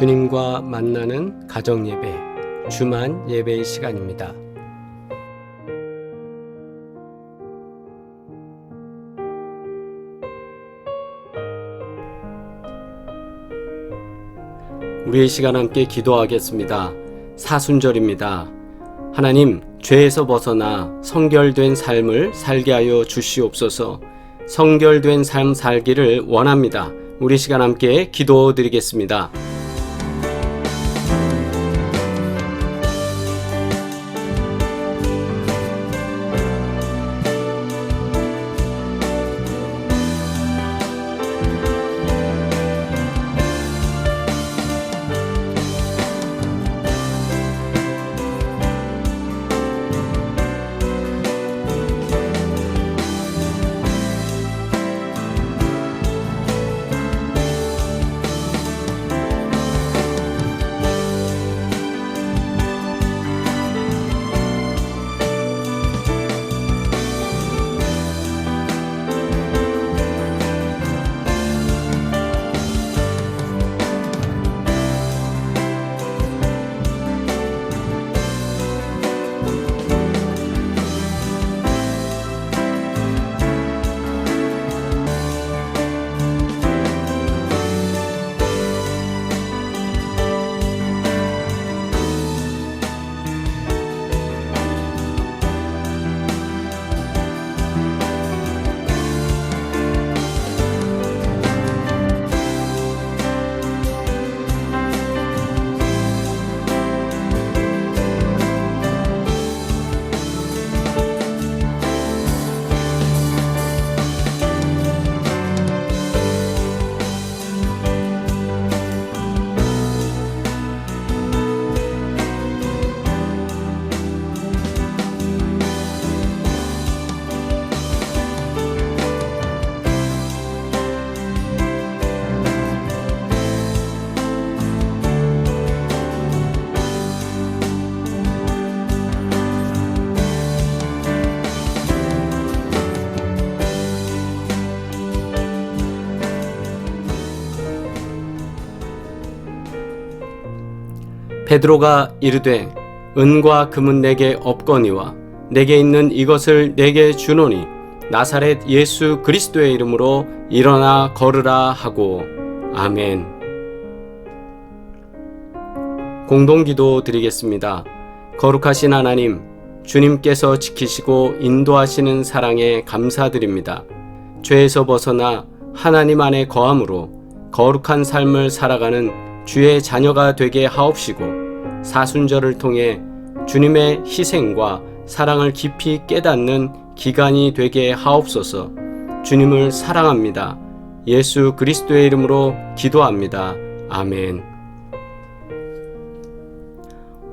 주님과 만나는 가정 예배, 주만 예배의 시간입니다. 우리의 시간 함께 기도하겠습니다. 사순절입니다. 하나님, 죄에서 벗어나 성결된 삶을 살게 하여 주시옵소서. 성결된 삶 살기를 원합니다. 우리 시간 함께 기도 드리겠습니다. 베드로가 이르되 은과 금은 내게 없거니와 내게 있는 이것을 내게 주노니 나사렛 예수 그리스도의 이름으로 일어나 걸으라 하고 아멘. 공동기도 드리겠습니다. 거룩하신 하나님, 주님께서 지키시고 인도하시는 사랑에 감사드립니다. 죄에서 벗어나 하나님 안에 거함으로 거룩한 삶을 살아가는 주의 자녀가 되게 하옵시고 사순절을 통해 주님의 희생과 사랑을 깊이 깨닫는 기간이 되게 하옵소서. 주님을 사랑합니다. 예수 그리스도의 이름으로 기도합니다. 아멘.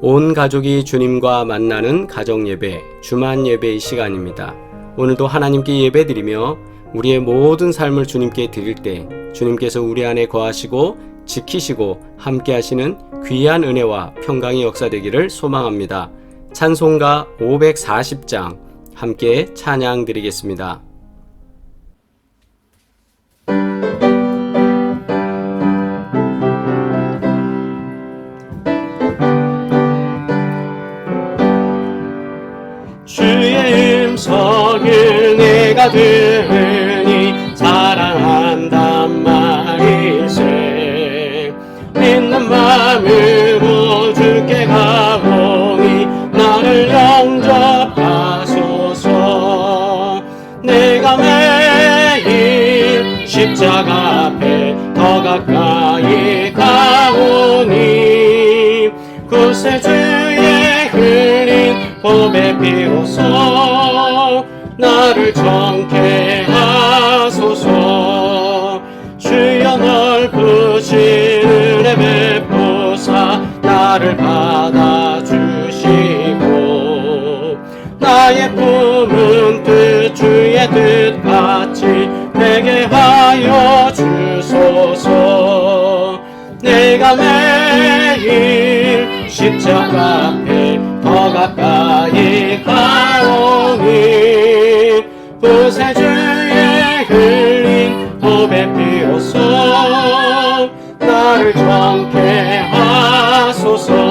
온 가족이 주님과 만나는 가정 예배, 주만 예배의 시간입니다. 오늘도 하나님께 예배드리며 우리의 모든 삶을 주님께 드릴 때 주님께서 우리 안에 거하시고 지키시고 함께 하시는 귀한 은혜와 평강이 역사 되기를 소망합니다. 찬송가 540장 함께 찬양 드리겠습니다. 주의 음성을 내가 들 봄의 비로소 나를 정케 하소서. 주여 넓으신 은혜 베푸사 나를 받아주시고 나의 꿈은 뜻 주의 뜻같이 되게 하여 주소서. 내가 매일 십자가 가까이 가오니 구세주의 흘린 고백 피우소 나를 정케 하소서.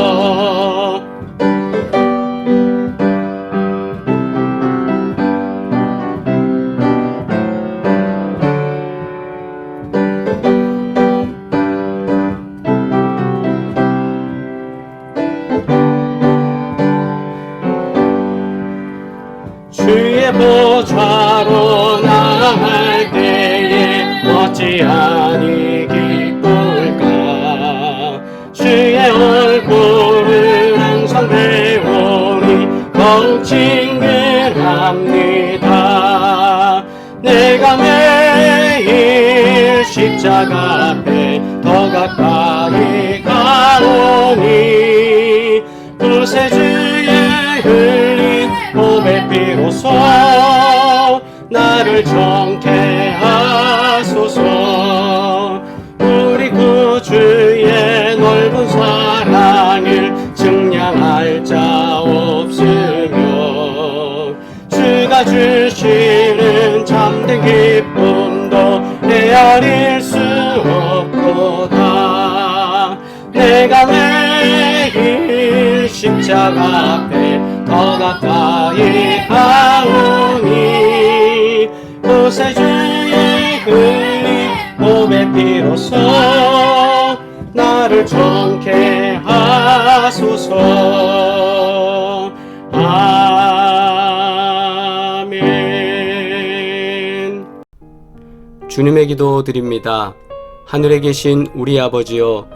가까이 가오니 구세주의 흘린 몸의 피로소 나를 정케 하소서. 우리 구주의 넓은 사랑을 증량할 자 없으며 주가 주시는 참된 기쁨도 헤아릴 내가 매일 십자가 앞에 더 가까이 가오니 구세주의 흘린 몸의 피로소 나를 정케 하소서 아멘 주님의 기도 드립니다. 하늘에 계신 우리 아버지여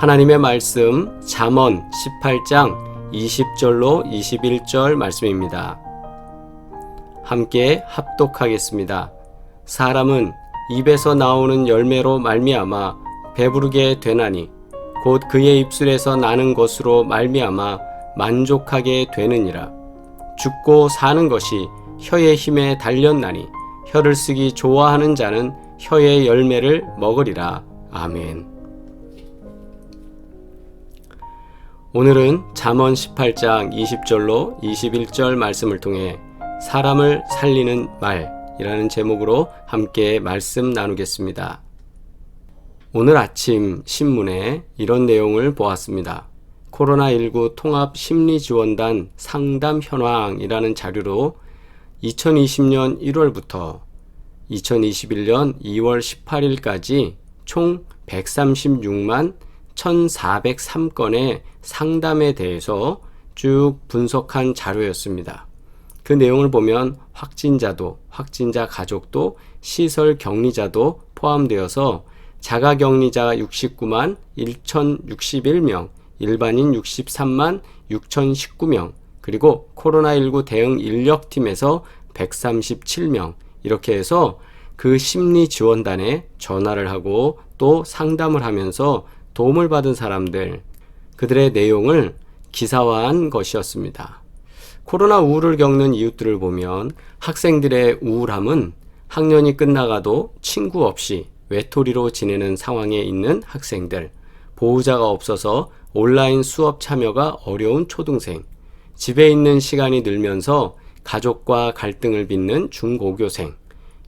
하나님의 말씀 잠언 18장 20절로 21절 말씀입니다. 함께 합독하겠습니다. 사람은 입에서 나오는 열매로 말미암아 배부르게 되나니 곧 그의 입술에서 나는 것으로 말미암아 만족하게 되느니라. 죽고 사는 것이 혀의 힘에 달렸나니 혀를 쓰기 좋아하는 자는 혀의 열매를 먹으리라. 아멘. 오늘은 잠언 18장 20절로 21절 말씀을 통해 사람을 살리는 말이라는 제목으로 함께 말씀 나누겠습니다. 오늘 아침 신문에 이런 내용을 보았습니다. 코로나19 통합 심리 지원단 상담 현황이라는 자료로 2020년 1월부터 2021년 2월 18일까지 총 136만 1403건의 상담에 대해서 쭉 분석한 자료였습니다. 그 내용을 보면 확진자도, 확진자 가족도, 시설 격리자도 포함되어서 자가 격리자 69만 1061명, 일반인 63만 6019명, 그리고 코로나19 대응 인력팀에서 137명, 이렇게 해서 그 심리 지원단에 전화를 하고 또 상담을 하면서 도움을 받은 사람들, 그들의 내용을 기사화한 것이었습니다. 코로나 우울을 겪는 이웃들을 보면 학생들의 우울함은 학년이 끝나가도 친구 없이 외톨이로 지내는 상황에 있는 학생들, 보호자가 없어서 온라인 수업 참여가 어려운 초등생, 집에 있는 시간이 늘면서 가족과 갈등을 빚는 중고교생,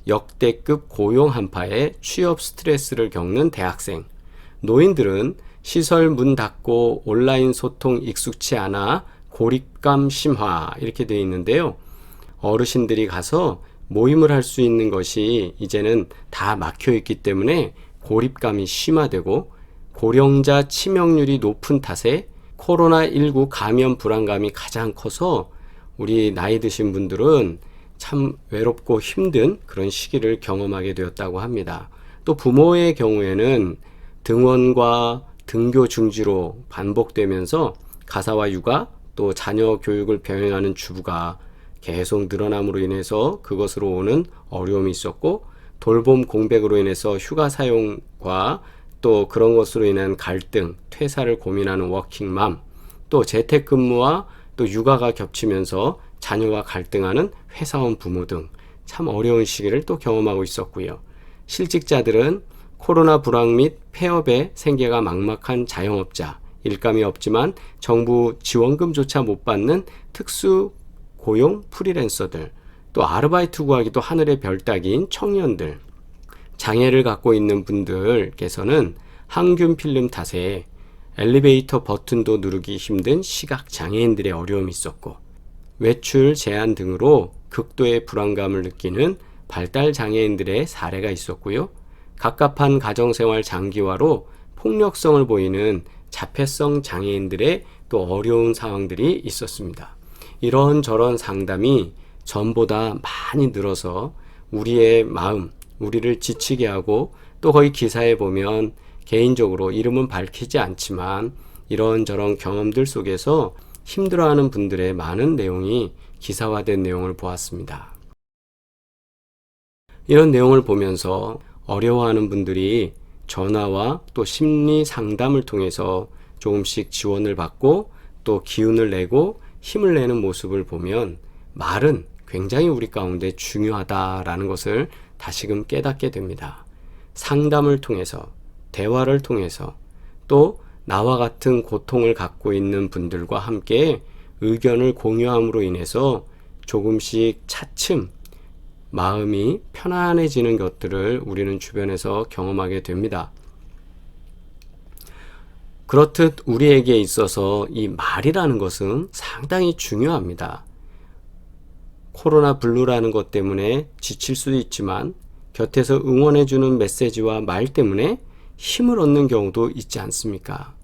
역대급 고용 한파에 취업 스트레스를 겪는 대학생, 노인들은 시설 문 닫고 온라인 소통 익숙치 않아 고립감 심화 이렇게 되어 있는데요. 어르신들이 가서 모임을 할 수 있는 것이 이제는 다 막혀 있기 때문에 고립감이 심화되고 고령자 치명률이 높은 탓에 코로나19 감염 불안감이 가장 커서 우리 나이 드신 분들은 참 외롭고 힘든 그런 시기를 경험하게 되었다고 합니다. 또 부모의 경우에는 등원과 등교 중지로 반복되면서 가사와 육아 또 자녀 교육을 병행하는 주부가 계속 늘어남으로 인해서 그것으로 오는 어려움이 있었고 돌봄 공백으로 인해서 휴가 사용과 또 그런 것으로 인한 갈등, 퇴사를 고민하는 워킹맘, 또 재택근무와 또 육아가 겹치면서 자녀와 갈등하는 회사원 부모 등 참 어려운 시기를 또 경험하고 있었고요. 실직자들은 코로나 불황 및 폐업에 생계가 막막한 자영업자, 일감이 없지만 정부 지원금조차 못 받는 특수 고용 프리랜서들, 또 아르바이트 구하기도 하늘의 별 따기인 청년들, 장애를 갖고 있는 분들께서는 항균 필름 탓에 엘리베이터 버튼도 누르기 힘든 시각 장애인들의 어려움이 있었고 외출 제한 등으로 극도의 불안감을 느끼는 발달 장애인들의 사례가 있었고요. 갑갑한 가정생활 장기화로 폭력성을 보이는 자폐성 장애인들의 또 어려운 상황들이 있었습니다. 이런저런 상담이 전보다 많이 늘어서 우리의 마음, 우리를 지치게 하고 또 거의 기사에 보면 개인적으로 이름은 밝히지 않지만 이런저런 경험들 속에서 힘들어하는 분들의 많은 내용이 기사화된 내용을 보았습니다. 이런 내용을 보면서 어려워하는 분들이 전화와 또 심리 상담을 통해서 조금씩 지원을 받고 또 기운을 내고 힘을 내는 모습을 보면 말은 굉장히 우리 가운데 중요하다라는 것을 다시금 깨닫게 됩니다. 상담을 통해서, 대화를 통해서 또 나와 같은 고통을 갖고 있는 분들과 함께 의견을 공유함으로 인해서 조금씩 차츰 마음이 편안해지는 것들을 우리는 주변에서 경험하게 됩니다. 그렇듯 우리에게 있어서 이 말이라는 것은 상당히 중요합니다. 코로나 블루라는 것 때문에 지칠 수도 있지만 곁에서 응원해주는 메시지와 말 때문에 힘을 얻는 경우도 있지 않습니까?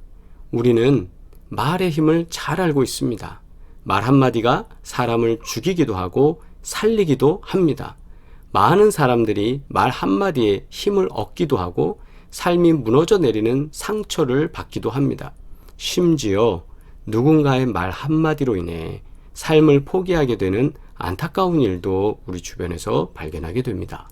우리는 말의 힘을 잘 알고 있습니다. 말 한마디가 사람을 죽이기도 하고 살리기도 합니다. 많은 사람들이 말 한마디에 힘을 얻기도 하고 삶이 무너져 내리는 상처를 받기도 합니다. 심지어 누군가의 말 한마디로 인해 삶을 포기하게 되는 안타까운 일도 우리 주변에서 발견하게 됩니다.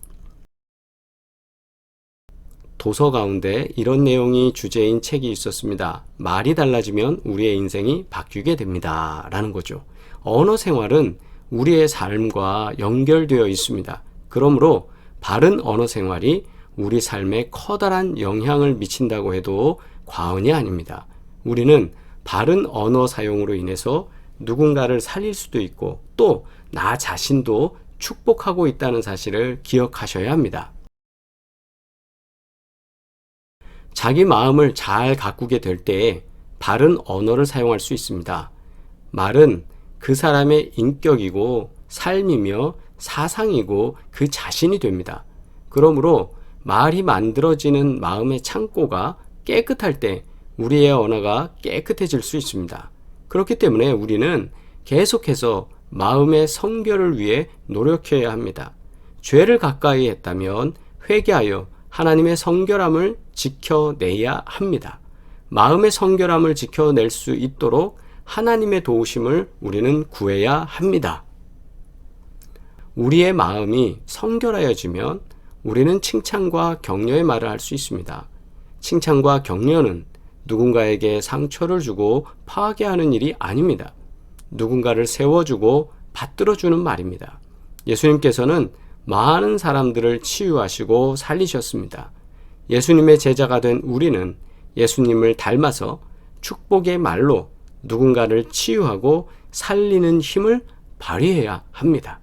도서 가운데 이런 내용이 주제인 책이 있었습니다. 말이 달라지면 우리의 인생이 바뀌게 됩니다. 라는 거죠. 언어 생활은 우리의 삶과 연결되어 있습니다. 그러므로 바른 언어 생활이 우리 삶에 커다란 영향을 미친다고 해도 과언이 아닙니다. 우리는 바른 언어 사용으로 인해서 누군가를 살릴 수도 있고 또 나 자신도 축복하고 있다는 사실을 기억하셔야 합니다. 자기 마음을 잘 가꾸게 될 때에 바른 언어를 사용할 수 있습니다. 말은 그 사람의 인격이고 삶이며 사상이고 그 자신이 됩니다. 그러므로 말이 만들어지는 마음의 창고가 깨끗할 때 우리의 언어가 깨끗해질 수 있습니다. 그렇기 때문에 우리는 계속해서 마음의 성결을 위해 노력해야 합니다. 죄를 가까이 했다면 회개하여 하나님의 성결함을 지켜내야 합니다. 마음의 성결함을 지켜낼 수 있도록 하나님의 도우심을 우리는 구해야 합니다. 우리의 마음이 성결하여지면 우리는 칭찬과 격려의 말을 할 수 있습니다. 칭찬과 격려는 누군가에게 상처를 주고 파괴하는 일이 아닙니다. 누군가를 세워주고 받들어주는 말입니다. 예수님께서는 많은 사람들을 치유하시고 살리셨습니다. 예수님의 제자가 된 우리는 예수님을 닮아서 축복의 말로 누군가를 치유하고 살리는 힘을 발휘해야 합니다.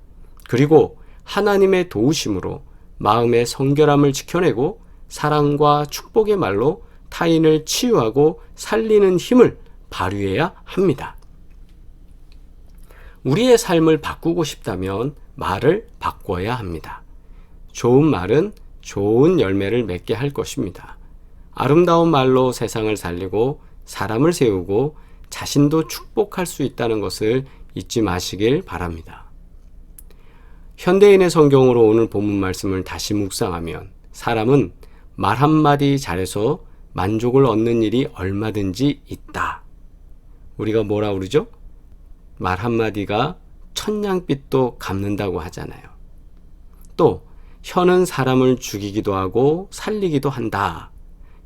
그리고 하나님의 도우심으로 마음의 성결함을 지켜내고 사랑과 축복의 말로 타인을 치유하고 살리는 힘을 발휘해야 합니다. 우리의 삶을 바꾸고 싶다면 말을 바꿔야 합니다. 좋은 말은 좋은 열매를 맺게 할 것입니다. 아름다운 말로 세상을 살리고 사람을 세우고 자신도 축복할 수 있다는 것을 잊지 마시길 바랍니다. 현대인의 성경으로 오늘 본문 말씀을 다시 묵상하면 사람은 말 한마디 잘해서 만족을 얻는 일이 얼마든지 있다. 우리가 뭐라 그러죠? 말 한마디가 천냥빛도 갚는다고 하잖아요. 또 혀는 사람을 죽이기도 하고 살리기도 한다.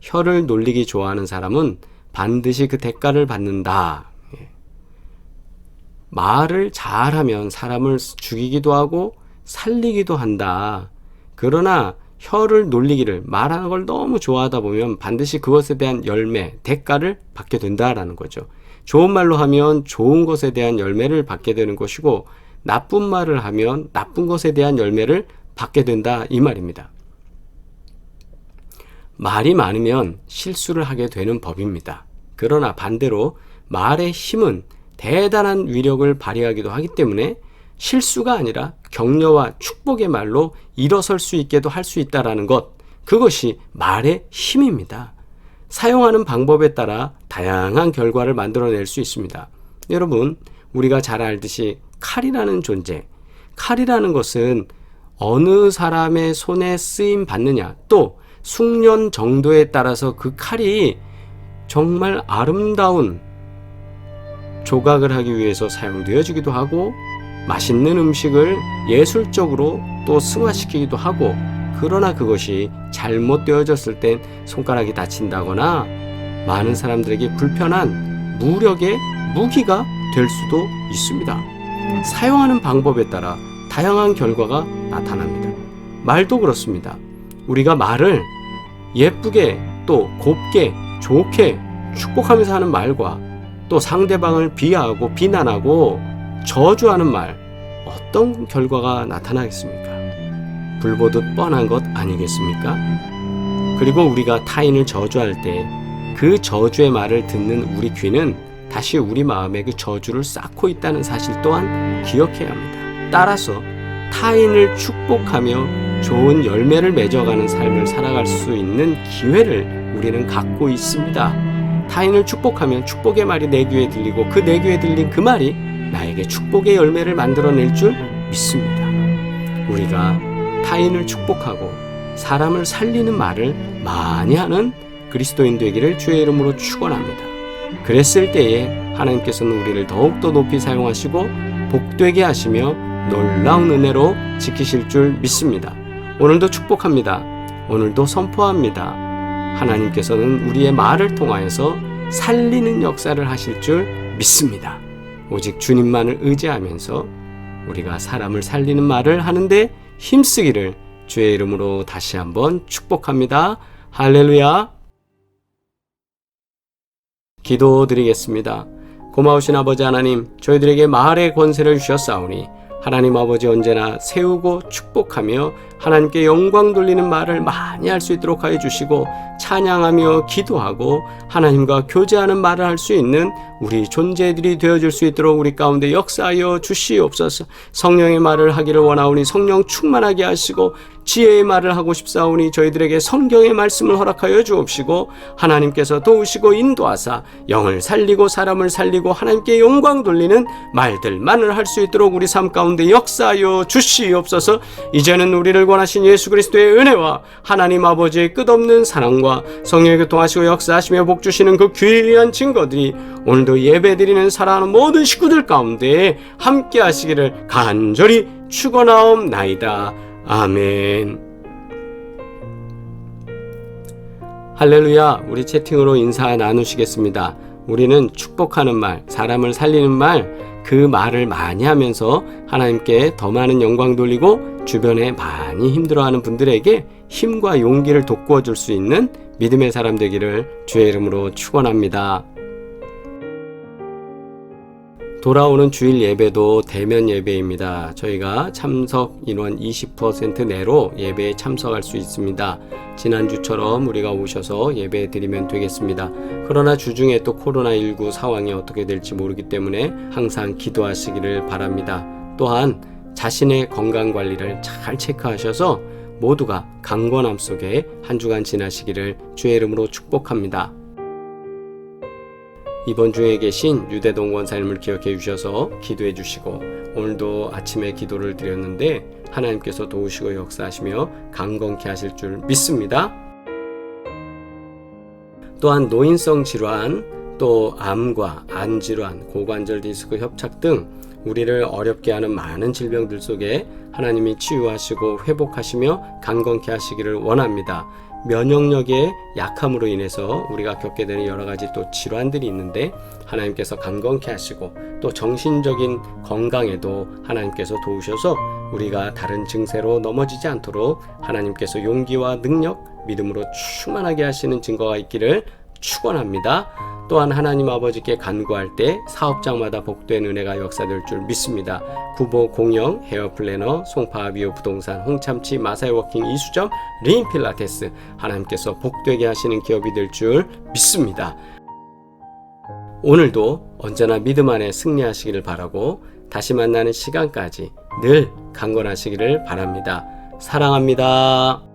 혀를 놀리기 좋아하는 사람은 반드시 그 대가를 받는다. 예. 말을 잘하면 사람을 죽이기도 하고 살리기도 한다. 그러나 혀를 놀리기를 말하는 걸 너무 좋아하다 보면 반드시 그것에 대한 열매, 대가를 받게 된다라는 거죠. 좋은 말로 하면 좋은 것에 대한 열매를 받게 되는 것이고 나쁜 말을 하면 나쁜 것에 대한 열매를 받게 된다 이 말입니다. 말이 많으면 실수를 하게 되는 법입니다. 그러나 반대로 말의 힘은 대단한 위력을 발휘하기도 하기 때문에 실수가 아니라 격려와 축복의 말로 일어설 수 있게도 할 수 있다라는 것, 그것이 말의 힘입니다. 사용하는 방법에 따라 다양한 결과를 만들어낼 수 있습니다. 여러분, 우리가 잘 알듯이 칼이라는 존재, 칼이라는 것은 어느 사람의 손에 쓰임 받느냐, 또 숙련 정도에 따라서 그 칼이 정말 아름다운 조각을 하기 위해서 사용되어지기도 하고 맛있는 음식을 예술적으로 또 승화시키기도 하고 그러나 그것이 잘못되어졌을 땐 손가락이 다친다거나 많은 사람들에게 불편한 무력의 무기가 될 수도 있습니다. 사용하는 방법에 따라 다양한 결과가 나타납니다. 말도 그렇습니다. 우리가 말을 예쁘게 또 곱게 좋게 축복하면서 하는 말과 또 상대방을 비하하고 비난하고 저주하는 말 어떤 결과가 나타나겠습니까? 불보듯 뻔한 것 아니겠습니까? 그리고 우리가 타인을 저주할 때 그 저주의 말을 듣는 우리 귀는 다시 우리 마음에 그 저주를 쌓고 있다는 사실 또한 기억해야 합니다. 따라서 타인을 축복하며 좋은 열매를 맺어가는 삶을 살아갈 수 있는 기회를 우리는 갖고 있습니다. 타인을 축복하면 축복의 말이 내 귀에 들리고 그 내 귀에 들린 그 말이 나에게 축복의 열매를 만들어낼 줄 믿습니다. 우리가 타인을 축복하고 사람을 살리는 말을 많이 하는 그리스도인 되기를 주의 이름으로 축원합니다. 그랬을 때에 하나님께서는 우리를 더욱더 높이 사용하시고 복되게 하시며 놀라운 은혜로 지키실 줄 믿습니다. 오늘도 축복합니다. 오늘도 선포합니다. 하나님께서는 우리의 말을 통하여서 살리는 역사를 하실 줄 믿습니다. 오직 주님만을 의지하면서 우리가 사람을 살리는 말을 하는데 힘쓰기를 주의 이름으로 다시 한번 축복합니다. 할렐루야. 기도드리겠습니다. 고마우신 아버지 하나님, 저희들에게 말의 권세를 주셨사오니 하나님 아버지 언제나 세우고 축복하며 하나님께 영광 돌리는 말을 많이 할 수 있도록 하여 주시고 찬양하며 기도하고 하나님과 교제하는 말을 할 수 있는 우리 존재들이 되어줄 수 있도록 우리 가운데 역사하여 주시옵소서. 성령의 말을 하기를 원하오니 성령 충만하게 하시고 지혜의 말을 하고 싶사오니 저희들에게 성경의 말씀을 허락하여 주옵시고 하나님께서 도우시고 인도하사 영을 살리고 사람을 살리고 하나님께 영광 돌리는 말들만을 할 수 있도록 우리 삶 가운데 역사하여 주시옵소서 이제는 우리를 권하신 예수 그리스도의 은혜와 하나님 아버지의 끝없는 사랑과 성령의 교통하시고 역사하시며 복 주시는 그 귀한 증거들이 오늘도 예배드리는 사랑하는 모든 식구들 가운데 함께 하시기를 간절히 축원하옵나이다. 아멘. 할렐루야. 우리 채팅으로 인사 나누시겠습니다. 우리는 축복하는 말, 사람을 살리는 말, 그 말을 많이 하면서 하나님께 더 많은 영광 돌리고 주변에 많이 힘들어하는 분들에게 힘과 용기를 돋구어 줄 수 있는 믿음의 사람 되기를 주의 이름으로 축원합니다. 돌아오는 주일 예배도 대면 예배입니다. 저희가 참석 인원 20% 내로 예배에 참석할 수 있습니다. 지난주처럼 우리가 오셔서 예배 드리면 되겠습니다. 그러나 주중에 또 코로나19 상황이 어떻게 될지 모르기 때문에 항상 기도하시기를 바랍니다. 또한 자신의 건강 관리를 잘 체크하셔서 모두가 강건함 속에 한 주간 지나시기를 주의 이름으로 축복합니다. 이번 주에 계신 유대동 원사님을 기억해 주셔서 기도해 주시고 오늘도 아침에 기도를 드렸는데 하나님께서 도우시고 역사하시며 강건케 하실 줄 믿습니다. 또한 노인성 질환, 또 암과 안 질환, 고관절 디스크 협착 등 우리를 어렵게 하는 많은 질병들 속에 하나님이 치유하시고 회복하시며 강건케 하시기를 원합니다. 면역력의 약함으로 인해서 우리가 겪게 되는 여러 가지 또 질환들이 있는데 하나님께서 강건케 하시고 또 정신적인 건강에도 하나님께서 도우셔서 우리가 다른 증세로 넘어지지 않도록 하나님께서 용기와 능력, 믿음으로 충만하게 하시는 증거가 있기를 축원합니다. 또한 하나님 아버지께 간구할 때 사업장마다 복된 은혜가 역사될 줄 믿습니다. 구보 공영, 헤어 플래너, 송파 비오 부동산, 홍참치, 마사이 워킹 이수점, 린 필라테스 하나님께서 복되게 하시는 기업이 될 줄 믿습니다. 오늘도 언제나 믿음 안에 승리하시기를 바라고 다시 만나는 시간까지 늘 강건하시기를 바랍니다. 사랑합니다.